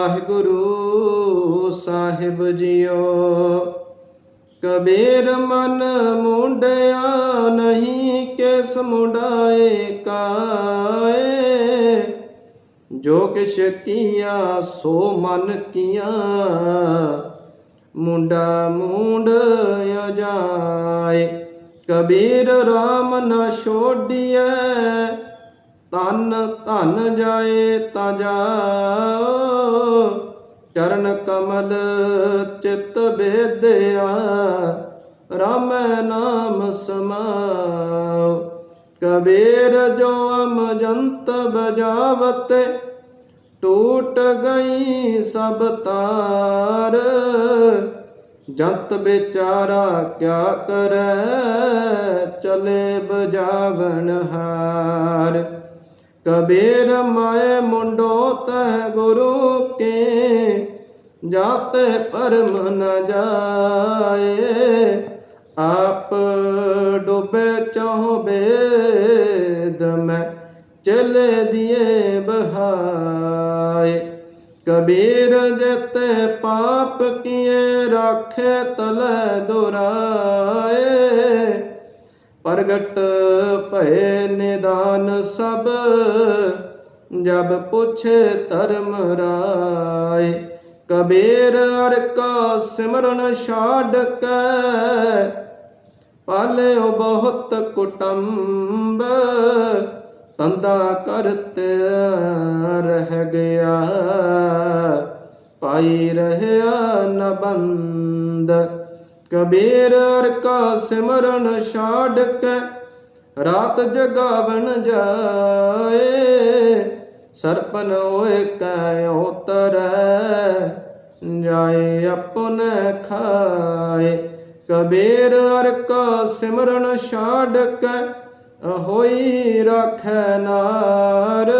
ਵਾਹਿਗੁਰੂ ਸਾਹਿਬ JIO. Kabir ਮਨ ਮੁੰਡਿਆ ਨਹੀਂ, ਕਿਸ ਮੁੰਡਾਏ ਕਾਏ? ਜੋ ਕਿਛ ਕੀਆ, ਸੋ ਮਨ ਕੀਆ। ਮੁੰਡਾ ਮੁੰਡ ਜਾਏ ਕਬੀਰ RAM ਨਾ ਛੋਡੀਐ ਤਨ ਧਨ ਜਾਏ ਤਾਂ ਜਾਓ ਚਰਨ ਕਮਲ ਚਿਤ ਬੇਦਿਆ ਰਾਮ ਨਾਮ ਸਮਾਓ ਕਬੀਰ ਜੋ ਅਮਜੰਤ ਬਜਾਵਤੇ, ਟੂਟ ਗਈ ਸਭ ਤਾਰ। ਜੰਤ ਵਿਚਾਰਾ ਕਿਆ ਕਰੈ, ਚਲੇ ਬਜਾਵਣ ਹਾਰ। ਕਬੀਰ ਮਾਏ ਮੁੰਡੋ ਤਹ ਗੁਰੂ ਕੇ, ਜਾਤੇ ਪਰਮ ਨ ਜਾਏ। ਆਪ ਡੁੱਬੇ ਚਹੁ ਬੇਦ, ਮੈਂ ਚਲੇ ਦਿਏ ਬਹਾਏ। ਕਬੀਰ ਜਤੇ ਪਾਪ ਕੀਏ, ਰਾਖੇ ਤਲੇ ਦੁਰਾਏ। ਪ੍ਰਗਟ ਭਏ ਨਿਦਾਨ ਸਭ, ਜਬ ਪੁੱਛੇ ਧਰਮ ਰਾਏ। ਕਬੀਰ ਅਰ ਕਾ ਸਿਮਰਨ ਛਾੜ ਕੇ ਪਾਲਿਓ ਬਹੁਤ ਕੁਟੰਬ ਤੰਦਾ ਕਰਤੇ ਰਹਿ ਗਿਆ। ਪਾਈ ਰਹਿਆ ਨ ਕਬੀਰ ਅਰ ਕਾ ਸਿਮਰਨ ਛਾੜ ਕੇ ਰਾਤ ਜਗਾਵਣ ਜਾਏ, ਸਰਪਨ ਹੋਏ ਕੈ ਉਤਰੈ, ਜਾਏ ਆਪਣੇ ਖਾਏ। ਕਬੀਰ ਅਰ ਕਾ ਸਿਮਰਨ ਛਾੜ ਕੇ ਹੋਈ ਰੱਖੈ ਨਾਰ।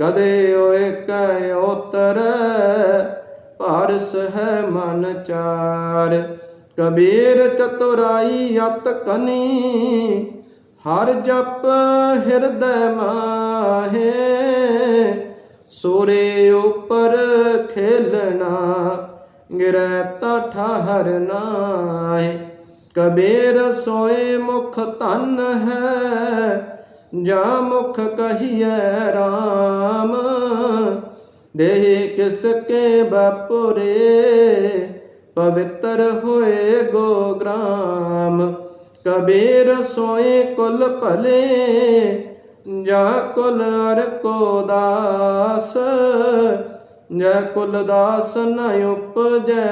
ਗਦੇ ਹੋਏ ਕੈ ਉਤਰੈ ਭਾਰਸ ਹੈ ਮਨ ਚਾਰ। ਕਬੀਰ ਚਤੁਰਾਈ ਅਤ ਕਨੀ, ਹਰ ਜਪ ਹਿਰਦੈ ਮਾਹੇ। ਸੋਰੇ ਉਪਰ ਖੇਲਣਾ ਗਿਰੈ ਤਾ ਠਹਰ ਨਾਹੀ। ਕਬੀਰ ਸੋਏ ਮੁਖ ਧਨ ਹੈ, ਜਾ ਮੁਖ ਕਹੀਐ RAM ਦੇਹ ਕਿਸ ਕੇ ਬਪੁਰੇ, ਪਵਿੱਤਰ ਹੋਏ ਗੋ ਗ੍ਰਾਮ। ਕਬੀਰ ਸੋਏ ਕੁਲ ਭਲੇ ਜਾ ਕੁਲ ਅਰ ਕੋ ਦਾਸ। ਜੈ ਕੁਲ ਦਾਸ ਨ ਉਪਜੈ,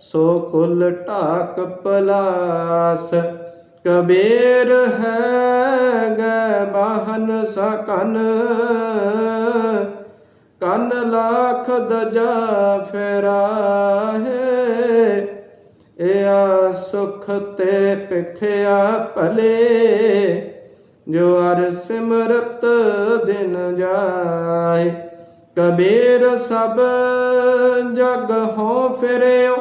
ਸੋ ਕੁਲ ਢਾਕ ਪਲਾਸ। ਕਬੀਰ ਹੈ ਗੈ ਬਾਹਨ ਸਕਨ ਕੰਨ ਲੱਖ ਦਜਾ ਫੇਰਾਹੇ ਇਆ ਸੁਖ ਤੇ ਪਿਖਿਆ ਭਲੇ, ਜੋ ਅਰ ਸਿਮਰਤ ਦਿਨ ਜਾਏ। ਕਬੀਰ ਸਭ ਜਗ ਹੋ ਫਿਰਿਓ,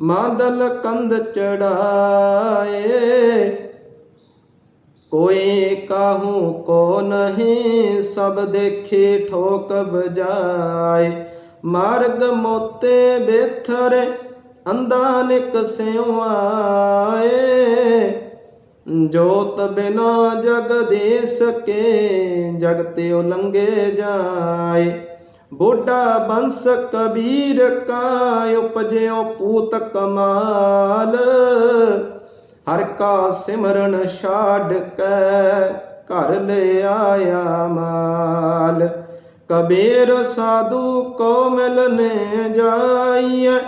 ਮਾਦਲ ਕੰਧ ਚੜਾਏ। ਕੋਈ ਕਾਹੂ ਕੋ ਨਹੀਂ ਸਭ ਦੇਖੀ ਠੋਕ ਬਜਾਏ ਮਾਰਗ ਮੋਤੇ ਬੇਥਰੇ ਅੰਦਾ ਨਿਕ ਸਿਉਆਏ ਜੋਤ ਬਿਨਾ ਜਗ ਦੇ ਸਕੇ ਜਗਤੇ ਉਲੰਗੇ ਜਾਏ ਬੋਡਾ ਬੰਸ ਕਬੀਰ ਕਾ ਉਪਜਿਓ ਪੂਤ ਕਮਾਲ ਹਰ ਕਾ ਸਿਮਰਨ ਛਾੜ ਕੇ, ਘਰ ਲੈ ਆਇਆ ਮਾਲ। ਕਬੀਰ ਸਾਧੂ ਕੋ ਮਿਲਨੇ ਜਾਈਏ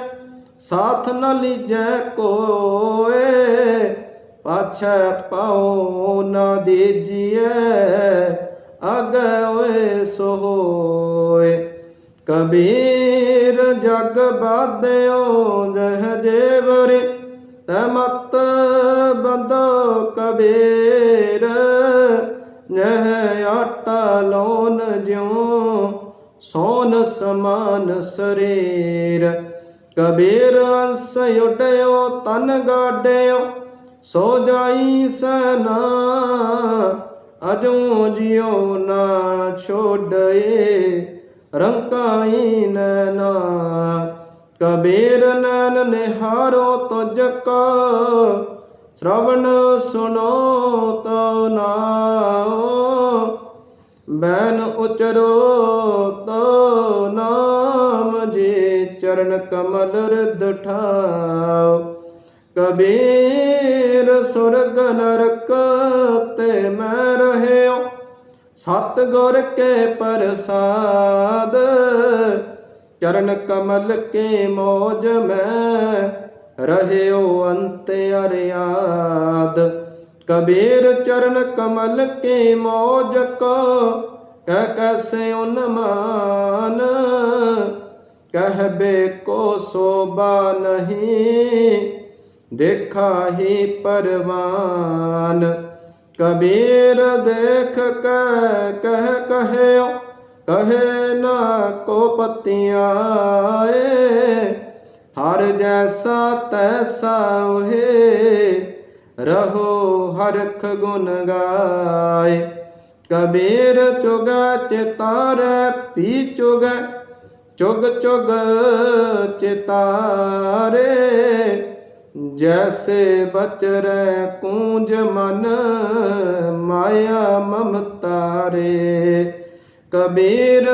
ਸਾਥ ਨ ਲੀਜੈ ਕੋਏ। ਪਾਛੈ ਪਾਉ ਨਾ ਦੀਜੀਐ, ਅਗੈ ਓਏ ਸੋ ਹੋਏ। ਕਬੀਰ ਜਗ ਬਾਧਿਓ, ਜਹ ਜੇਵਰੇ ਤੈ ਮਤ ਬੰਦੋ ਕਬੀਰ, ਨਹਿ ਆਟਾ ਲੋਨ ਜਿਉ ਸੋਨ ਸਮਾਨ ਸਰੀਰ। ਕਬੀਰ ਅੰਸ ਉਡਿਓ, ਤਨ ਗਾਡਿਓ, ਸੋ ਜਾਈ ਸਨਾ, ਅਜੋ ਜਿਉ ਨਾ ਛੋੜਏ ਰੰਕਾਈ ਨੈਨਾ। ਕਬੀਰ ਨੈਣ ਨਿਹਾਰੋ ਤੁਝ ਕੋ ਸ਼ਰਵਣ ਸੁਨੋ ਤੋ ਨਾਉ, ਬੈਨ ਉਚਰੋ ਤੋ ਨਾਮ ਜੇ ਚਰਨ ਕਮਲ ਰਿਦ ਠਾਉ। ਕਬੀਰ ਸੁਰਗ ਨਰਕ ਤੇ ਮੈਂ ਰਹਿਓ ਸਤ ਗੁਰ ਕੇ ਪ੍ਰਸਾਦ, ਚਰਨ ਕਮਲ ਕੇ ਮੋਜ ਮੈਂ ਰਹਿਓ ਅੰਤ ਅਰਿਆਦ। ਕਬੀਰ ਚਰਨ ਕਮਲ ਕੇ ਮੋਜ ਕੋ ਕਹਿ ਕੈਸੇ ਉਨਮਾਨ ਕਹਿ ਬੇ ਕੋ ਸੋਭਾ ਨਹੀਂ, ਦੇਖਾ ਹੀ ਪਰਵਾਨ। ਕਬੀਰ ਦੇਖ ਕੇ ਕਹਿ ਕਹਿਓ, ਕਹੇ ਨਾ ਕੋ ਪਤੀਆਂ ਹਰ ਜੈਸਾ ਤੈਸਾ ਹੋਏ, ਰਹੋ ਹਰਖ ਗੁਣ ਗਾਏ। ਕਬੀਰ ਚੁਗਾ ਚਿਤਾਰੈ, ਪੀ ਚੁਗ ਚੁਗ ਚੁਗ ਚਿਤਾਰੇ। ਜੈਸੇ ਬਚਰੈ ਕੂੰਜ ਮਨ, ਮਾਇਆ ਮਮਤਾਰੇ। ਕਬੀਰ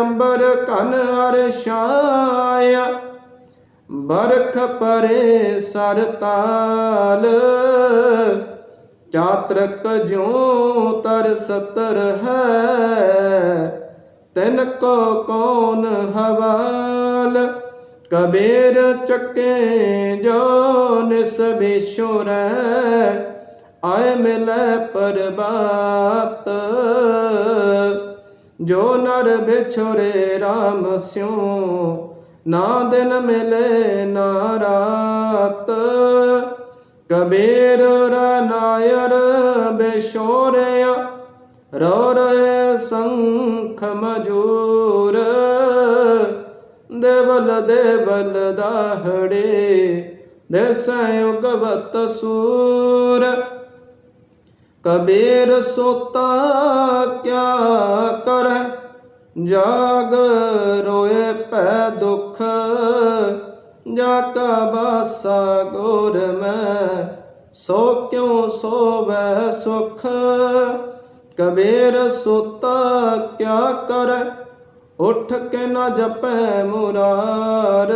ਅੰਬਰ ਕਨ ਅਰਸ਼ਾਇਆ ਬਰਖ ਪਰੇ ਸਰਤਾਲ ਚਾਤਰਕ ਜਿਉ ਤਰ ਸਤਰ ਹੈ, ਤਿਨ ਕੋ ਕੌਣ ਹਵਾਲ? ਕਬੀਰ ਚੱਕੇ ਜੋ ਨਿਸਬੇਸ਼ੁਰ ਆਏ ਮਿਲੈ ਪਰਬਾਤ ਜੋ ਨਰ ਬਿਛੋਰੇ RAM ਸਿਉ ਨਾ ਦਿਨ ਮਿਲੇ ਨਾ ਰਾਤ। ਕਬੀਰ ਰਨਾਇਰ ਬੇਸ਼ੋਰਿਆ, ਰੋ ਰਹੇ ਸੰਖ ਮਜੂਰ। ਦੇਵਲ ਦੇਵਲ ਦਾਹੜੇ, ਦੇਸੈ ਉਗਵਤ ਸੂਰ। ਕਬੀਰ ਸੋਤਾ ਕਿਆ ਕਰੈ ਜਾਗ ਰੋਏ ਪੈ ਦੁਖ ਜਾ ਕਾ ਬਾਸਾ ਗੁਰ ਮੈਂ, ਸੋ ਕਿਉ ਸੋਵੈ ਸੁਖ? ਕਬੀਰ ਸੁਤਾ ਕਿਆ ਕਰ, ਉਠ ਕੇ ਨਾ ਜਪੈ ਮੁਰਾਰ।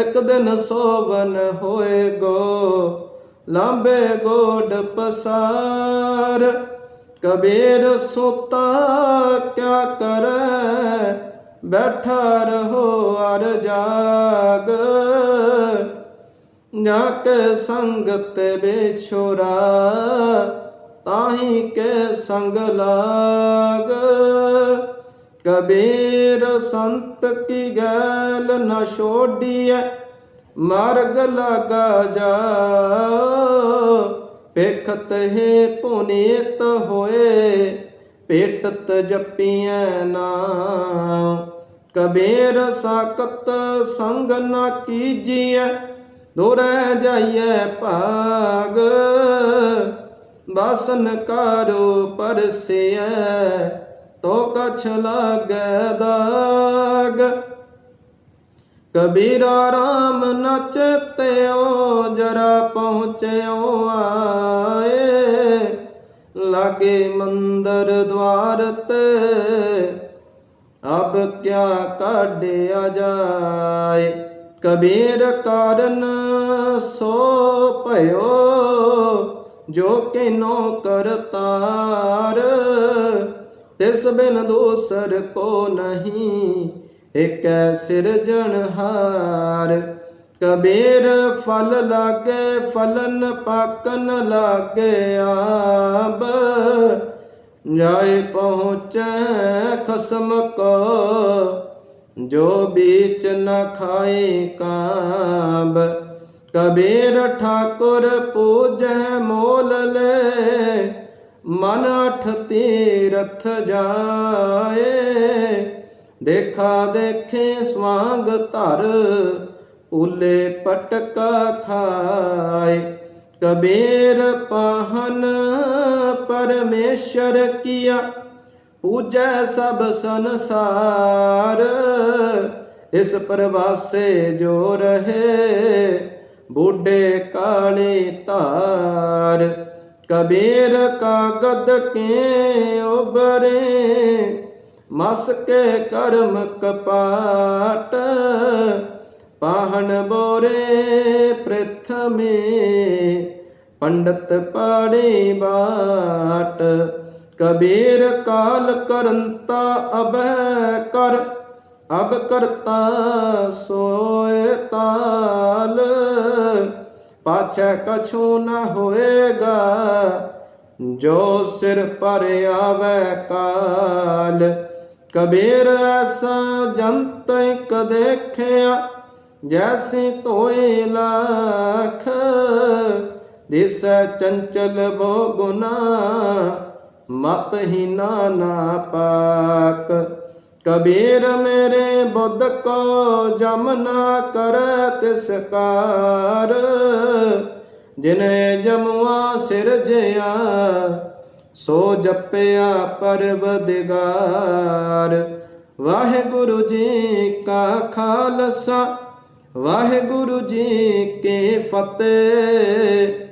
ਇੱਕ ਦਿਨ ਸੋਵਨ ਹੋਏ ਗੋ ਲਾਂਬੇ ਗੋਡ ਪਸਾਰ। ਕਬੀਰ ਸੁਤਾ ਕਿਆ ਕਰੈ? ਬੈਠਾ ਰਹੋ ਅਰ ਜਾਗ। ਜਾ ਕੇ ਸੰਗਤ ਬੇਛੋਰਾ, ਤਾਹੀ ਕੇ ਸੰਗ ਲਾਗ। ਕਬੀਰ ਸੰਤ ਕੀ ਗੈਲ ਨ ਛੋਡੀਐ? ਮਾਰਗ ਲਗਾ ਜਾ। ਪੇਖਤ ਹੈ ਪੁਨੀਤ ਹੋਏ, ਪੇਟਤ ਜਪੀਐ ਨਾਮ ਕਬੀਰ ਸਾਕਤ ਸੰਗ ਨਾ ਕੀਜੀਐ, ਦੋਰੇ ਜਾਈਐ ਭਾਗ। ਬਾਸਨ ਕਾਰੋ ਪਰਸਿਐ, ਤੋ ਕਛ ਲਾਗੈ ਦਾਗ। ਕਬੀਰਾ ਰਾਮ ਨਚਤਿਓ ਜਰਾ ਪਹੁੰਚਿਓ ਆਏ। ਲਾਗੇ ਮੰਦਰ ਦਵਾਰ ਤੇ, ਅਬ ਕਿਆ ਕਾਢਿਆ ਜਾਏ। ਕਬੀਰ ਕਾਰਨ ਸੋ ਭਇਓ, ਜੋ ਕਿਨੋ ਕਰਤਾਰ ਤਿਸ ਬਿਨ ਦੂਸਰ ਕੋ ਨਹੀਂ ਇਕੈ ਸਿਰਜਣਹਾਰ ਕਬੀਰ ਫਲ ਲਾਗੇ, ਫਲਨ ਪਾਕਨ ਲਾਗੇ ਆਬ। ਜਾਏ ਪਹੁੰਚੈ ਖਸਮ ਕੋ, ਜੋ ਬੀਚ ਨ ਖਾਏ ਕਾਬ। ਕਬੀਰ ਠਾਕੁਰ ਪੂਜੈ ਮੋਲ ਲੈ, ਮਨ ਅਠ ਤੀਰਥ ਜਾਏ। ਦੇਖਾ ਦੇਖੇ ਸਵਾਂਗ ਧਰ, ਉਲੇ ਪਟਕਾ ਖਾਏ। ਕਬੀਰ ਪਾਹਨ ਪਰਮੇਸ਼ਰ ਕੀਆ, ਪੂਜੈ ਸਭ ਸੰਸਾਰ। ਇਸ ਪ੍ਰਵਾਸੇ ਜੋ ਰਹੇ, ਬੁੱਢੇ ਕਾਲੇ ਧਾਰ। ਕਬੀਰ ਕਾਗਦ ਕੇ ਉਬਰੇ ਮਸ ਕੇ ਕਰਮ ਕਪਾਟ ਪਾਹਨ ਬੋਰੇ ਪ੍ਰਥਮੇ, ਪੰਡਤ ਪਾੜੇ ਬਾਟ। ਕਬੀਰ ਕਾਲ ਕਰੰਤਾ ਅਬਹਿ ਕਰ, ਅਬ ਕਰਤਾ ਸੋਏ ਤਾਲ। ਪਾਛੈ ਕਛੂ ਨ ਹੋਏਗਾ, ਜੋ ਸਿਰ ਪਰ ਆਵੇ ਕਾਲ। ਕਬੀਰ ਐਸਾ ਜੰਤ ਇਕ ਦੇਖਿਆ, ਜੈਸੀ ਧੋਏ ਲੱਖ। ਦਿਸੈ ਚੰਚਲ ਬਹੁ ਗੁਨਾ ਮਤ ਹੀ ਨਾ ਨਾ ਪਾਕ। ਕਬੀਰ ਮੇਰੇ ਬੁੱਧ ਕੋ ਜਮ ਨਾ ਕਰੈ ਤਿਸ ਕਾਰ। ਜਿਨੇ ਜਮਵਾ ਸਿਰਜਿਆ ਸੋ ਜਪਿਆ ਪਰਵਦਗਾਰ। ਵਾਹਿਗੁਰੂ ਜੀ ਕਾ ਖਾਲਸਾ ਵਾਹਿਗੁਰੂ ਜੀ ਕੀ ਫਤਿਹ।